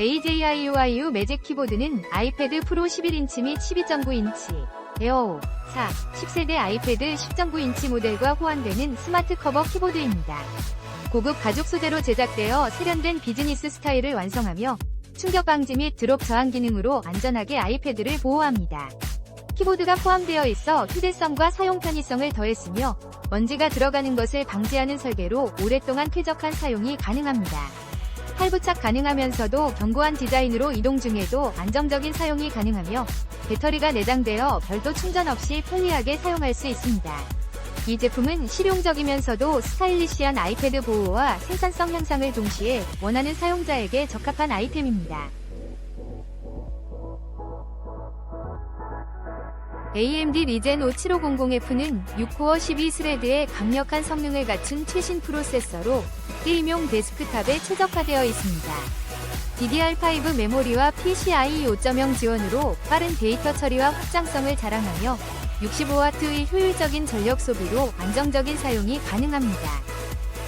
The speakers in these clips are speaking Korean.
AJIUIU 매직 키보드는 아이패드 프로 11인치 및 12.9인치, 에어 4, 10세대 아이패드 10.9인치 모델과 호환되는 스마트 커버 키보드입니다. 고급 가죽 소재로 제작되어 세련된 비즈니스 스타일을 완성하며 충격 방지 및 드롭 저항 기능으로 안전하게 아이패드를 보호합니다. 키보드가 포함되어 있어 휴대성과 사용 편의성을 더했으며 먼지가 들어가는 것을 방지하는 설계로 오랫동안 쾌적한 사용이 가능합니다. 할부착 가능하면서도 견고한 디자인으로 이동 중에도 안정적인 사용이 가능하며 배터리가 내장되어 별도 충전 없이 편리하게 사용할 수 있습니다. 이 제품은 실용적이면서도 스타일리시한 아이패드 보호와 생산성 향상을 동시에 원하는 사용자에게 적합한 아이템입니다. AMD 리젠 5750F는 6코어 12스레드의 강력한 성능을 갖춘 최신 프로세서로 게임용 데스크탑에 최적화되어 있습니다. DDR5 메모리와 PCIe 5.0 지원으로 빠른 데이터 처리와 확장성을 자랑하며 65W의 효율적인 전력 소비로 안정적인 사용이 가능합니다.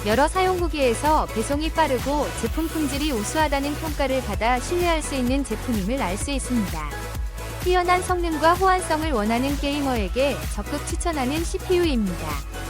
여러 사용 후기에서 배송이 빠르고 제품 품질이 우수하다는 평가를 받아 신뢰할 수 있는 제품임을 알 수 있습니다. 뛰어난 성능과 호환성을 원하는 게이머에게 적극 추천하는 CPU입니다.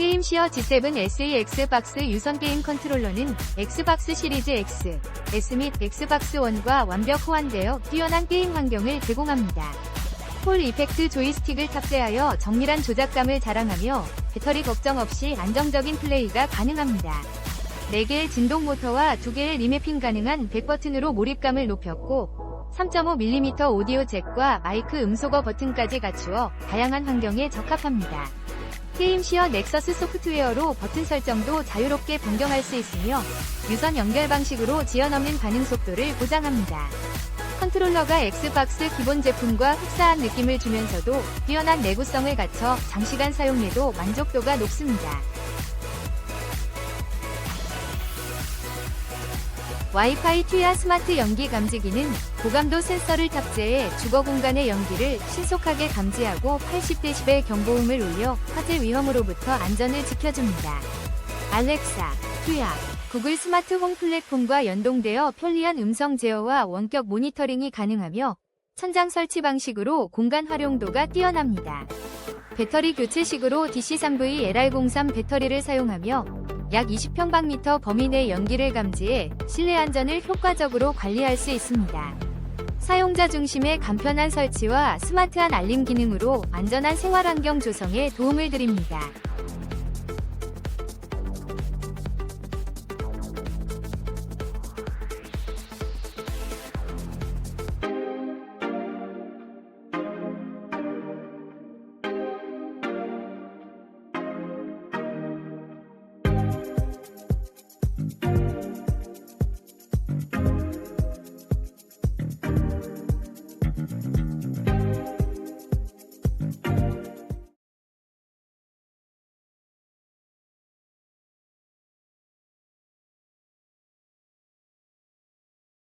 게임시어 G7 SE X박스 유선 게임 컨트롤러는 엑스박스 시리즈 X, S 및 엑스박스 1과 완벽 호환되어 뛰어난 게임 환경을 제공합니다. 폴 이펙트 조이스틱을 탑재하여 정밀한 조작감을 자랑하며 배터리 걱정 없이 안정적인 플레이가 가능합니다. 4개의 진동 모터와 2개의 리매핑 가능한 100버튼으로 몰입감을 높였고 3.5mm 오디오 잭과 마이크 음소거 버튼까지 갖추어 다양한 환경에 적합합니다. 게임시어 넥서스 소프트웨어로 버튼 설정도 자유롭게 변경할 수 있으며 유선 연결 방식으로 지연 없는 반응 속도를 보장합니다. 컨트롤러가 엑스박스 기본 제품과 흡사한 느낌을 주면서도 뛰어난 내구성을 갖춰 장시간 사용해도 만족도가 높습니다. 와이파이 튜야 스마트 연기 감지기는 고감도 센서를 탑재해 주거 공간의 연기를 신속하게 감지하고 80dB 경보음을 울려 화재 위험으로부터 안전을 지켜줍니다. 알렉사, 튜야, 구글 스마트 홈 플랫폼과 연동되어 편리한 음성 제어와 원격 모니터링이 가능하며 천장 설치 방식으로 공간 활용도가 뛰어납니다. 배터리 교체식으로 DC3V LR03 배터리를 사용하며 약 20평방미터 범위 내 연기를 감지해 실내 안전을 효과적으로 관리할 수 있습니다. 사용자 중심의 간편한 설치와 스마트한 알림 기능으로 안전한 생활 환경 조성에 도움을 드립니다.